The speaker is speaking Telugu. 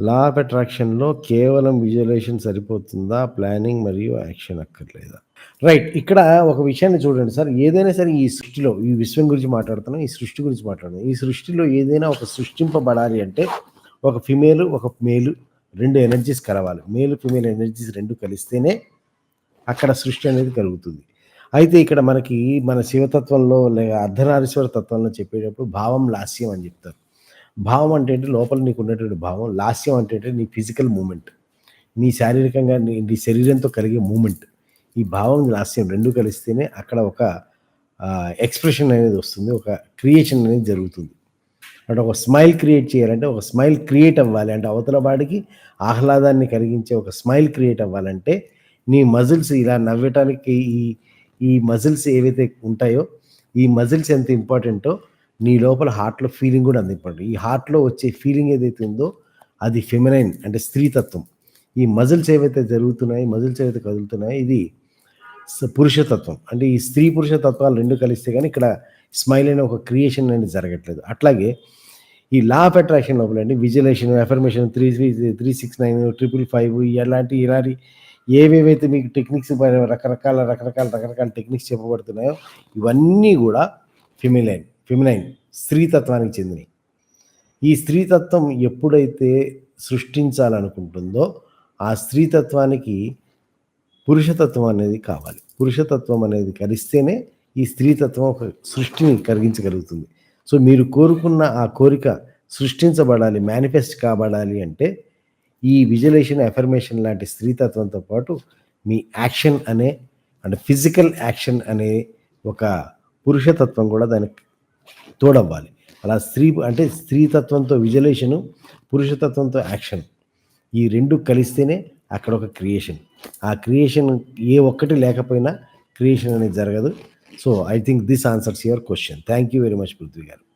లా ఆఫ్ అట్రాక్షన్‌లో కేవలం విజువలైజేషన్ సరిపోతుందా? ప్లానింగ్ మరియు యాక్షన్ అక్కర్లేదా? రైట్. ఇక్కడ ఒక విషయాన్ని చూడండి సార్. ఏదైనా సరే ఈ సృష్టిలో ఈ విశ్వం గురించి మాట్లాడుతున్నాం. ఈ సృష్టి గురించి మాట్లాడుతున్నాం. ఈ సృష్టిలో ఏదైనా ఒక సృష్టింపబడాలి అంటే ఒక ఫిమేల్, ఒక మేలు రెండు ఎనర్జీస్ కలవాలి. మేలు ఫిమేల్ ఎనర్జీస్ రెండు కలిస్తేనే అక్కడ సృష్టి అనేది కలుగుతుంది. అయితే ఇక్కడ మనకి మన శివతత్వంలో లేక అర్ధనారీశ్వర తత్వంలో చెప్పేటప్పుడు భావం లాస్యం అని చెప్తారు. భావం అంటే లోపల నీకు ఉన్నటువంటి భావం. లాస్యం అంటే నీ ఫిజికల్ మూమెంట్ నీ శారీరకంగా నీ నీ శరీరంతో కలిగే మూమెంట్ ఈ భావం, లాస్యం రెండు కలిస్తేనే అక్కడ ఒక ఎక్స్‌ప్రెషన్ అనేది వస్తుంది. ఒక క్రియేషన్ అనేది జరుగుతుంది. అంటే ఒక స్మైల్ క్రియేట్ చేయాలంటే ఒక స్మైల్ క్రియేట్ అవ్వాలి. అంటే అవతల వాడికి ఆహ్లాదాన్ని కలిగించే ఒక స్మైల్ క్రియేట్ అవ్వాలంటే నీ మజిల్స్ ఇలా నవ్వటానికి ఈ ఈ మజిల్స్ ఏవైతే ఉంటాయో ఈ మజిల్స్ ఎంత ఇంపార్టెంటో నీ లోపల హార్ట్‌లో ఫీలింగ్ కూడా అంత ఈ హార్ట్‌లో వచ్చే ఫీలింగ్ ఏదైతే ఉందో అది ఫెమినైన్ అంటే స్త్రీతత్వం. ఈ మజిల్స్ ఏవైతే జరుగుతున్నాయి, మజిల్స్ ఏవైతే కదులుతున్నాయో ఇది స్ పురుషతత్వం. అంటే ఈ స్త్రీ, పురుష తత్వాలు రెండు కలిస్తే కానీ ఇక్కడ స్మైల్ అనే ఒక క్రియేషన్ అనేది జరగట్లేదు. అట్లాగే ఈ లా ఆఫ్ అట్రాక్షన్ లోపలండి విజువలైజేషన్, ఎఫర్మేషన్ త్రీ త్రీ 369, 555 ఎలాంటి ఇలాంటి ఏవేవైతే మీకు టెక్నిక్స్ రకరకాల, రకరకాల, రకరకాల టెక్నిక్స్ చెప్పబడుతున్నాయో ఇవన్నీ కూడా ఫెమిలైన్ ఫెమినైన్ స్త్రీతత్వానికి చెందినవి ఈ స్త్రీతత్వం ఎప్పుడైతే సృష్టించాలనుకుంటుందో ఆ స్త్రీతత్వానికి పురుషతత్వం అనేది కావాలి. పురుషతత్వం అనేది కలిస్తేనే ఈ స్త్రీతత్వం ఒక సృష్టిని కలిగించగలుగుతుంది. సో మీరు కోరుకున్న ఆ కోరిక సృష్టించబడాలి, మేనిఫెస్ట్ కాబడాలి అంటే ఈ విజులేషన్ అఫర్మేషన్ లాంటి స్త్రీతత్వంతో పాటు మీ యాక్షన్ అనే అంటే ఫిజికల్ యాక్షన్ అనే ఒక పురుషతత్వం కూడా దానికి తోడవ్వాలి. అలా స్త్రీ అంటే స్త్రీతత్వంతో విజులేషను పురుషతత్వంతో యాక్షన్. ఈ రెండు కలిస్తేనే అక్కడ ఒక క్రియేషన్. ఆ క్రియేషన్ ఏ ఒక్కటి లేకపోయినా క్రియేషన్ అనేది జరగదు. So I think this answers your question thank you very much Prithvi garu.